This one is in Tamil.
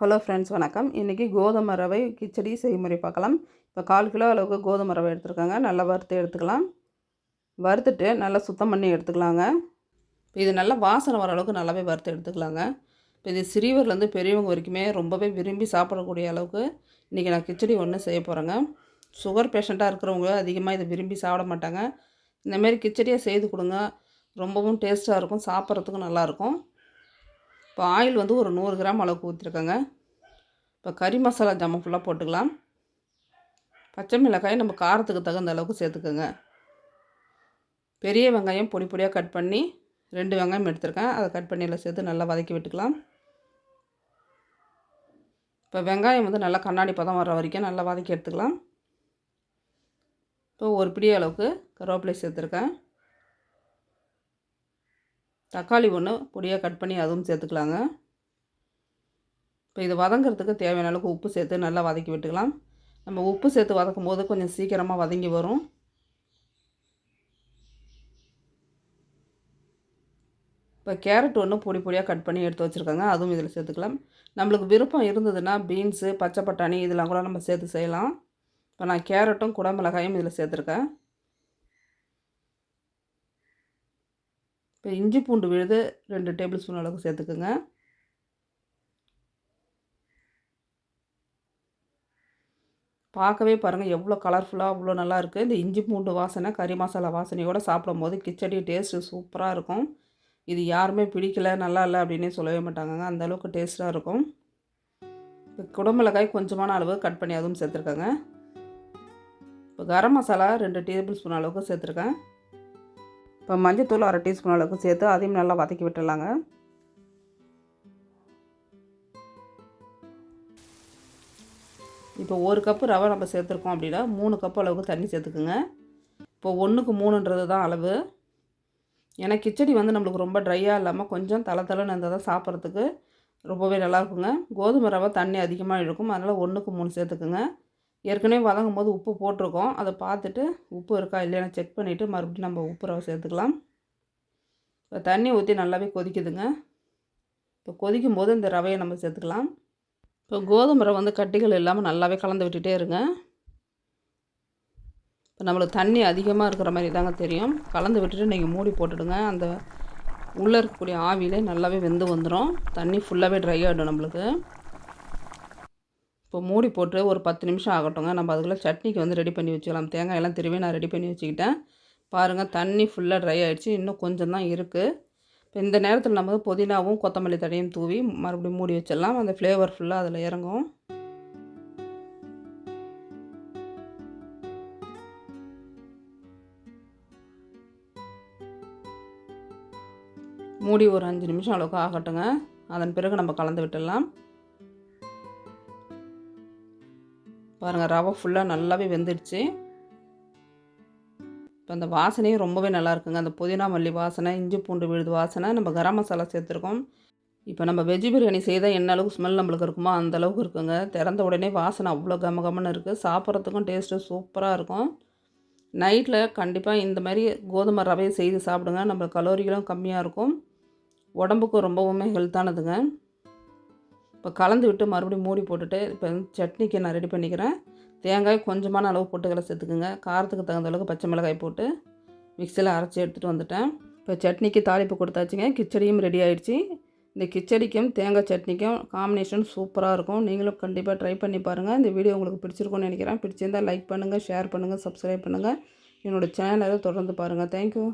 ஹலோ ஃப்ரெண்ட்ஸ் வணக்கம். இன்றைக்கி கோதுமை ரவை கிச்சடி செய்முறை பார்க்கலாம். இப்போ கால் கிலோ அளவுக்கு கோதுமை ரவை எடுத்துருக்காங்க. நல்லா வறுத்து எடுத்துக்கலாம். வறுத்துட்டு நல்லா சுத்தம் பண்ணி எடுத்துக்கலாங்க. இப்போ இது நல்லா வாசனை வர அளவுக்கு நல்லாவே வறுத்து எடுத்துக்கலாங்க. இப்போ இது சிறியவர்லேருந்து பெரியவங்க வரைக்குமே ரொம்பவே விரும்பி சாப்பிடக்கூடிய அளவுக்கு இன்றைக்கி நான் கிச்சடி ஒன்று செய்ய போகிறேங்க சுகர் பேஷண்ட்டாக இருக்கிறவங்க அதிகமாக இதை விரும்பி சாப்பிட மாட்டாங்க. இந்தமாரி கிச்சடியை செய்து கொடுங்க. ரொம்பவும் டேஸ்ட்டாக இருக்கும். சாப்பிட்றதுக்கும் நல்லாயிருக்கும் இப்போ ஆயில் வந்து ஒரு நூறு கிராம் அளவுக்கு ஊற்றிருக்கேங்க இப்போ கறி மசாலா ஜாமான் ஃபுல்லாக போட்டுக்கலாம். பச்சை மிளகாய் நம்ம காரத்துக்கு தகுந்த அளவுக்கு சேர்த்துக்கோங்க. பெரிய வெங்காயம் பொடி பொடியாக கட் பண்ணி ரெண்டு வெங்காயம் எடுத்திருக்கேன். அதை கட் பண்ணி எல்லாம் சேர்த்து நல்லா வதக்கி விட்டுக்கலாம். இப்போ வெங்காயம் வந்து நல்லா கண்ணாடி பதம் வர வரைக்கும் நல்லா வதக்கி எடுத்துக்கலாம். இப்போ ஒரு பிடி அளவுக்கு கருவேப்பிலை சேர்த்துருக்கேன். தக்காளி ஒன்று பொடியாக கட் பண்ணி அதுவும் சேர்த்துக்கலாங்க. இப்போ இது வதங்கிறதுக்கு தேவையான அளவுக்கு உப்பு சேர்த்து நல்லா வதக்கி விட்டுக்கலாம். நம்ம உப்பு சேர்த்து வதக்கும் போது கொஞ்சம் சீக்கிரமாக வதங்கி வரும். இப்போ கேரட் ஒன்று பொடி பொடியாக கட் பண்ணி எடுத்து வச்சுருக்காங்க. அதுவும் இதில் சேர்த்துக்கலாம். நம்மளுக்கு விருப்பம் இருந்ததுன்னா பீன்ஸு பச்சை பட்டாணி இதெல்லாம் கூட நம்ம சேர்த்து செய்யலாம். இப்போ நான் கேரட்டும் குடமிளகாயும் இதில் சேர்த்துருக்கேன். இப்போ இஞ்சி பூண்டு விழுது ரெண்டு டேபிள் ஸ்பூன் அளவுக்கு சேர்த்துக்குங்க. பார்க்கவே பாருங்கள் எவ்வளோ கலர்ஃபுல்லாக அவ்வளோ நல்லா இருக்குது இந்த இஞ்சி பூண்டு வாசனை கறி மசாலா வாசனையோடு சாப்பிடும் போது கிச்சடி டேஸ்ட்டு சூப்பராக இருக்கும். இது யாருமே பிடிக்கல நல்லா இல்லை அப்படின்னே சொல்லவே மாட்டாங்க அந்தளவுக்கு டேஸ்ட்டாக இருக்கும். இப்போ குடமிளகாய் கொஞ்சமான அளவு கட் பண்ணி அதுவும் சேர்த்துருக்கேங்க. இப்போ கரம் மசாலா ரெண்டு டேபிள் ஸ்பூன் அளவுக்கு சேர்த்துருக்கேன். இப்போ மஞ்சத்தூள் அரை டீஸ்பூன் அளவுக்கு சேர்த்து அதையும் நல்லா வதக்கி விட்டுடலாங்க. இப்போ ஒரு கப்பு ரவை நம்ம சேர்த்துருக்கோம் அப்படின்னா மூணு கப்பு அளவுக்கு தண்ணி சேர்த்துக்குங்க. இப்போ ஒன்றுக்கு மூணுன்றது தான் அளவு. ஏன்னா கிச்சடி வந்து நம்மளுக்கு ரொம்ப ட்ரையாக இல்லாமல் கொஞ்சம் தலை தலைன்னு இருந்தால் தான் சாப்பிட்றதுக்கு ரொம்பவே நல்லாயிருக்குங்க கோதுமை ரவை தண்ணி அதிகமாக இழுக்கும். அதனால் ஒன்றுக்கு மூணு சேர்த்துக்குங்க. ஏற்கனவே வதங்கும் போது உப்பு போட்டிருக்கோம். அதை பார்த்துட்டு உப்பு இருக்கா இல்லையா செக் பண்ணிவிட்டு மறுபடியும் நம்ம உப்பு ரவை சேர்த்துக்கலாம். இப்போ தண்ணி ஊற்றி நல்லாவே கொதிக்குதுங்க. இப்போ கொதிக்கும் போது இந்த ரவையை நம்ம சேர்த்துக்கலாம். இப்போ கோதுமை ரவை வந்து கட்டிகள் இல்லாமல் நல்லாவே கலந்து விட்டுட்டே இருங்க. இப்போ நம்மளுக்கு தண்ணி அதிகமாக இருக்கிற மாதிரி தாங்க தெரியும். கலந்து விட்டுட்டு நீங்கள் மூடி போட்டுடுங்க. அந்த உள்ளே இருக்கக்கூடிய ஆவியிலே நல்லாவே வெந்து வந்துடும் தண்ணி ஃபுல்லாகவே ட்ரை ஆகிடும் நம்மளுக்கு. இப்போ மூடி போட்டு ஒரு பத்து நிமிஷம் ஆகட்டுங்க. நம்ம அதுக்குள்ளே சட்னிக்கு வந்து ரெடி பண்ணி வச்சுக்கலாம். தேங்காய் எல்லாம் திரும்பி நான் ரெடி பண்ணி வச்சுக்கிட்டேன். பாருங்கள் தண்ணி ஃபுல்லாக ட்ரை ஆகிடுச்சு இன்னும் கொஞ்சம் தான் இருக்குது இப்போ இந்த நேரத்தில் நம்ம புதினாவும் கொத்தமல்லி தடையும் தூவி மறுபடியும் மூடி வச்சிடலாம். அந்த ஃப்ளேவர் ஃபுல்லாக அதில் இறங்கும். மூடி ஒரு அஞ்சு நிமிஷம் அளவுக்கு ஆகட்டுங்க. அதன் பிறகு நம்ம கலந்து விட்டுடலாம். பாருங்கள் ரவை ஃபுல்லாக நல்லாவே வெந்துடுச்சு. இப்போ அந்த வாசனையும் ரொம்பவே நல்லா இருக்குங்க. அந்த புதினா மல்லி வாசனை இஞ்சி பூண்டு விழுது வாசனை நம்ம கரம் மசாலா சேர்த்துருக்கோம். இப்போ நம்ம வெஜ் பிரியாணி செய்தால் என்ன அளவுக்கு ஸ்மெல் நம்மளுக்கு இருக்குமோ அந்த அளவுக்கு இருக்குங்க. திறந்த உடனே வாசனை அவ்வளோ கம கமன்னு இருக்குது சாப்பிட்றதுக்கும் டேஸ்ட்டு சூப்பராக இருக்கும். நைட்டில் கண்டிப்பாக இந்த மாதிரி கோதுமை ரவையை செய்து சாப்பிடுங்க. நம்ம கலோரிகளும் கம்மியாக இருக்கும். உடம்புக்கும் ரொம்பவுமே ஹெல்த்தானதுங்க இப்போ கலந்து விட்டு மறுபடியும் மூடி போட்டுட்டு இப்போ சட்னிக்கு நான் ரெடி பண்ணிக்கிறேன். தேங்காய் கொஞ்சமான அளவு பொட்டுக்கலை சேர்த்துக்குங்க. காரத்துக்கு தகுந்த அளவுக்கு பச்சை மிளகாய் போட்டு மிக்சியில் அரைச்சி எடுத்துகிட்டு வந்துட்டேன். இப்போ சட்னிக்கு தாளிப்பு கொடுத்தாச்சுங்க. கிச்சடியும் ரெடி ஆகிடுச்சி இந்த கிச்சடிக்கும் தேங்காய் சட்னிக்கும் காம்பினேஷன் சூப்பராக இருக்கும். நீங்களும் கண்டிப்பாக ட்ரை பண்ணி பாருங்கள் இந்த வீடியோ உங்களுக்கு பிடிச்சிருக்கும்னு நினைக்கிறேன். பிடிச்சிருந்தால் லைக் பண்ணுங்கள் ஷேர் பண்ணுங்கள் சப்ஸ்கிரைப் பண்ணுங்கள் என்னோடய சேனலை தொடர்ந்து பாருங்கள் தேங்க்யூ